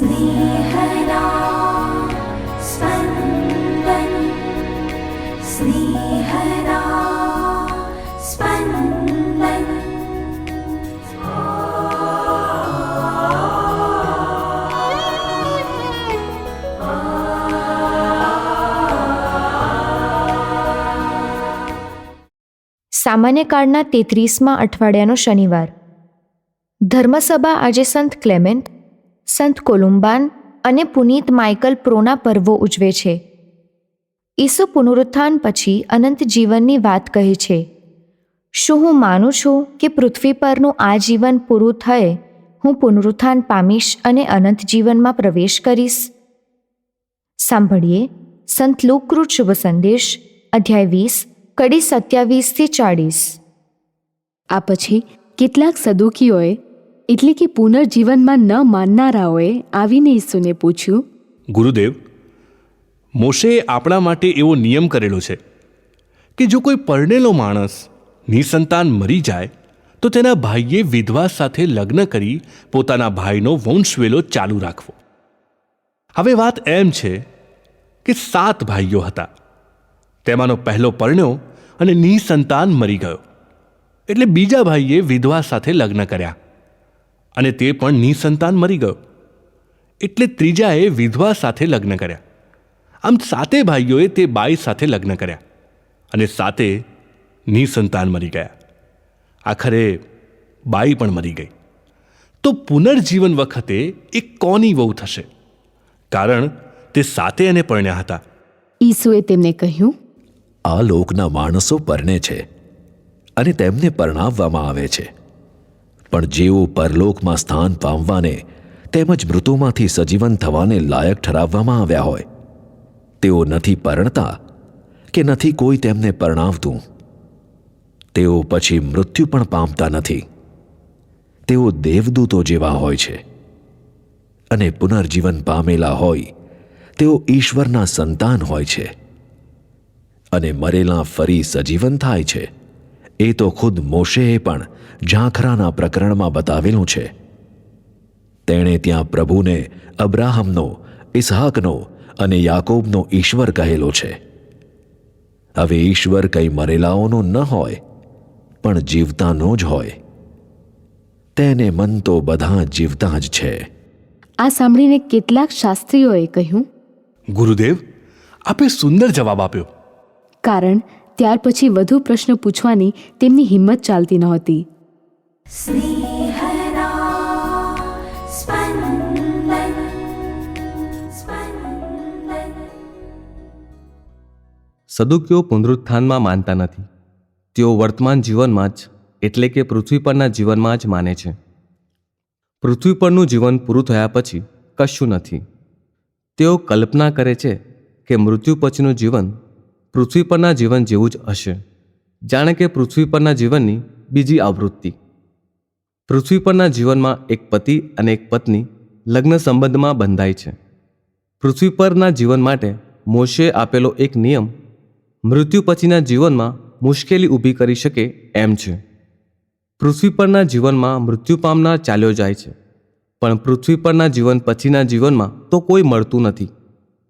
स्नेहदा स्पन्दन् स्नेहदा स्पन्दन् સામાન્ય કાળના તેત્રીસમાં અઠવાડિયાનો શનિવાર ધર્મસભા આજે સંત ક્લેમેન્ટ સંત કોલુમ્બાન અને પુનીત માઇકલ પ્રોના પર્વો ઉજવે છે. ઈસુ પુનરુત્થાન પછી અનંત જીવનની વાત કહે છે. શું હું માનું છું કે પૃથ્વી પરનું આ જીવન પૂરું થયે, હું પુનરુત્થાન પામીશ અને અનંત જીવનમાં પ્રવેશ કરીશ? સાંભળીએ સંત લોકકૃત શુભ સંદેશ, અધ્યાય વીસ, કડી સત્યાવીસથી ચાળીસ. આ પછી કેટલાક સદુકીઓએ એટલે કે પુનર્જીવનમાં ન માનનારાઓએ આવીને ઈસુને પૂછ્યું, ગુરુદેવ, મોશે આપણા માટે એવો નિયમ કરેલો છે કે જો કોઈ પરણેલો માણસ નિસંતાન મરી જાય, તો તેના ભાઈએ વિધવા સાથે લગ્ન કરી પોતાના ભાઈનો વંશવેલો ચાલુ રાખવો. હવે વાત એમ છે કે સાત ભાઈઓ હતા. તેમાંનો પહેલો પરણ્યો અને નિસંતાન મરી ગયો. એટલે બીજા ભાઈએ વિધવા સાથે લગ્ન કર્યા. અને તે પણ નિસંતાન મરી ગયો. એટલે ત્રીજાએ વિધવા સાથે લગ્ન કર્યા. આમ સાતે ભાઈઓએ તે બાઈ સાથે લગ્ન કર્યા અને સાતે નિસંતાન મરી ગયા. આખરે બાઈ પણ મરી ગઈ. તો પુનર્જીવન વખતે એ કોની વહુ થશે? કારણ તે સાતે એને પરણ્યા હતા. ઈસુએ તેમને કહ્યું આ લોકના માણસો પરણે છે અને તેમને પરણાવવામાં આવે છે. પણ જેઓ પરલોકમાં સ્થાન પામવાને તેમજ મૃતોમાંથી સજીવન થવાને લાયક ઠરાવવામાં આવ્યા હોય, તેઓ નથી પરણતા કે નથી કોઈ તેમને પરણાવતું. તેઓ પછી મૃત્યુ પણ પામતા નથી. તેઓ દેવદૂતો જેવા હોય છે અને પુનર્જીવન પામેલા હોય, તેઓ ઈશ્વરના સંતાન હોય છે અને મરેલા ફરી સજીવન થાય છે. એ તો ખુદ મોશેએ પણ ઝાંખરાના પ્રકરણમાં બતાવેલું છે. તેણે ત્યાં પ્રભુને અબ્રાહમનો ઇસહાકનો અને યાકોબનો ઈશ્વર કહેલો છે. હવે ઈશ્વર કંઈ મરેલાઓનો ન હોય પણ જીવતાનો જ હોય. તેને મન તો બધા જીવતા જ છે. આ સાંભળીને કેટલાક શાસ્ત્રીઓએ કહ્યું ગુરુદેવ આપે સુંદર જવાબ આપ્યો. કારણ ત્યાર પછી વધુ પ્રશ્ન પૂછવાની તેમની હિંમત ચાલતી નહોતી. સદુકીઓ પુનરુત્થાનમાં માનતા નથી. તેઓ વર્તમાન જીવનમાં જ એટલે કે પૃથ્વી પરના જીવનમાં જ માને છે. પૃથ્વી પરનું જીવન પૂરું થયા પછી કશું નથી. તેઓ કલ્પના કરે છે કે મૃત્યુ પછીનું જીવન પૃથ્વી પરના જીવન જેવું જ હશે. જાણે કે પૃથ્વી પરના જીવનની બીજી આવૃત્તિ. પૃથ્વી પરના જીવનમાં એક પતિ અને એક પત્ની લગ્ન સંબંધમાં બંધાય છે. પૃથ્વી પરના જીવન માટે મોશે આપેલો એક નિયમ, મૃત્યુ પછીના જીવનમાં મુશ્કેલી ઊભી કરી શકે એમ છે. પૃથ્વી પરના જીવનમાં મૃત્યુ પામનાર ચાલ્યો જાય છે, પણ પૃથ્વી પરના જીવન પછીના જીવનમાં તો કોઈ મળતું નથી.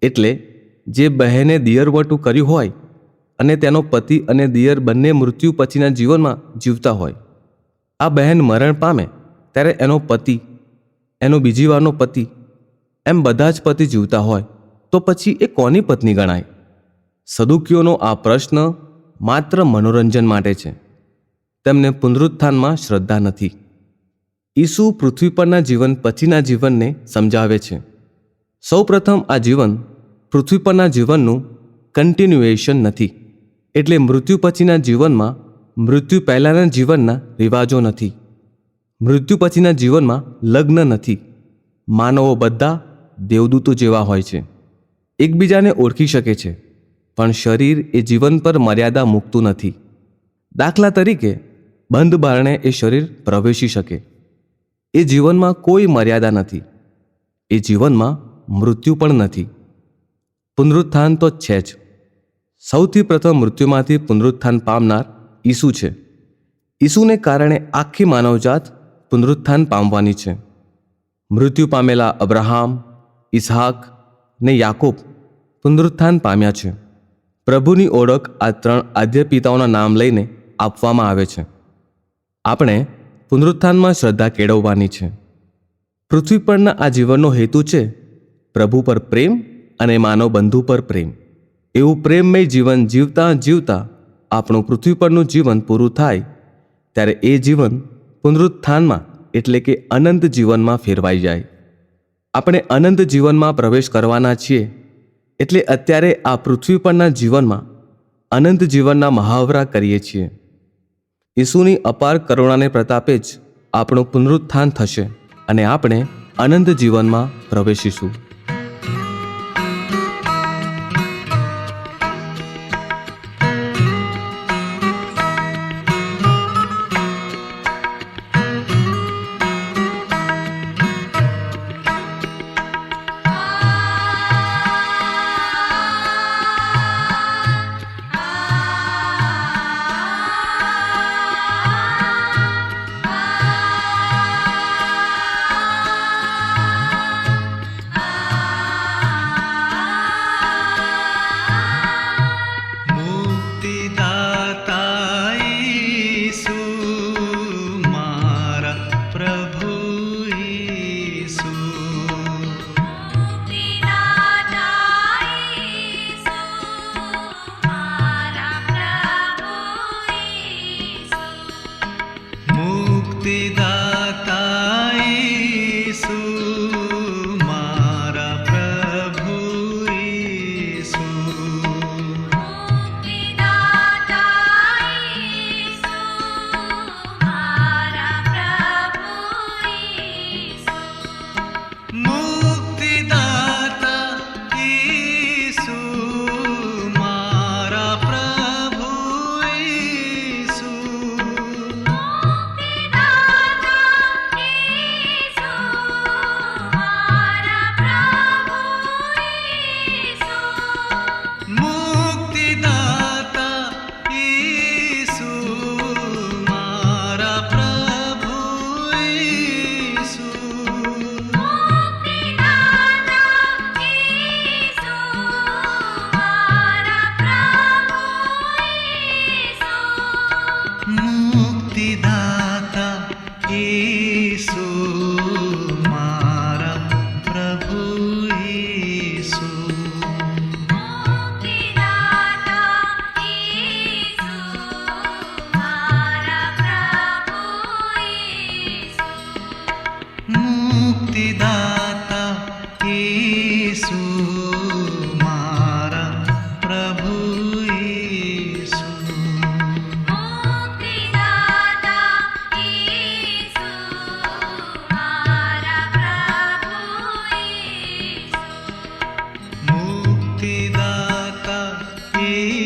એટલે જે બહેને દિયરવટું કર્યું હોય અને તેનો પતિ અને દિયર બંને મૃત્યુ પછીના જીવનમાં જીવતા હોય. આ બહેન મરણ પામે ત્યારે એનો પતિ, એનો બીજી વારનો પતિ, એમ બધા જ પતિ જીવતા હોય તો પછી એ કોની પત્ની ગણાય? સદુકીઓનો આ પ્રશ્ન માત્ર મનોરંજન માટે છે. તેમને પુનરુત્થાનમાં શ્રદ્ધા નથી. ઈસુ પૃથ્વી પરના જીવન પછીના જીવનને સમજાવે છે. સૌપ્રથમ આ જીવન પૃથ્વી પરના જીવનનું કન્ટિન્યુએશન નથી. એટલે મૃત્યુ પછીના જીવનમાં મૃત્યુ પહેલાંના જીવનના રિવાજો નથી. મૃત્યુ પછીના જીવનમાં લગ્ન નથી. માનવો બધા દેવદૂતો જેવા હોય છે. એકબીજાને ઓળખી શકે છે, પણ શરીર એ જીવન પર મર્યાદા મૂકતું નથી. દાખલા તરીકે, બંધ બારણે એ શરીર પ્રવેશી શકે. એ જીવનમાં કોઈ મર્યાદા નથી. એ જીવનમાં મૃત્યુ પણ નથી. પુનરુત્થાન તો છે જ. સૌથી પ્રથમ મૃત્યુમાંથી પુનરુત્થાન પામનાર ઈસુ છે. ઈસુને કારણે આખી માનવજાત પુનરુત્થાન પામવાની છે. મૃત્યુ પામેલા અબ્રાહામ ઇસહાક ને યાકૂબ પુનરુત્થાન પામ્યા છે. પ્રભુની ઓળખ આ ત્રણ આદ્ય પિતાઓના નામ લઈને આપવામાં આવે છે. આપણે પુનરુત્થાનમાં શ્રદ્ધા કેળવવાની છે. પૃથ્વી પરના આ જીવનનો હેતુ છે પ્રભુ પર પ્રેમ અને માનવ બંધુ પર પ્રેમ. એવું પ્રેમમય જીવન જીવતા જીવતા આપણું પૃથ્વી પરનું જીવન પૂરું થાય, ત્યારે એ જીવન પુનરુત્થાનમાં એટલે કે અનંત જીવનમાં ફેરવાઈ જાય. આપણે અનંત જીવનમાં પ્રવેશ કરવાના છીએ, એટલે અત્યારે આ પૃથ્વી પરના જીવનમાં અનંત જીવનના મહાવરા કરીએ છીએ. ઈસુની અપાર કરુણાને પ્રતાપે જ આપણું પુનરુત્થાન થશે અને આપણે અનંત જીવનમાં પ્રવેશીશું.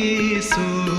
Jesus.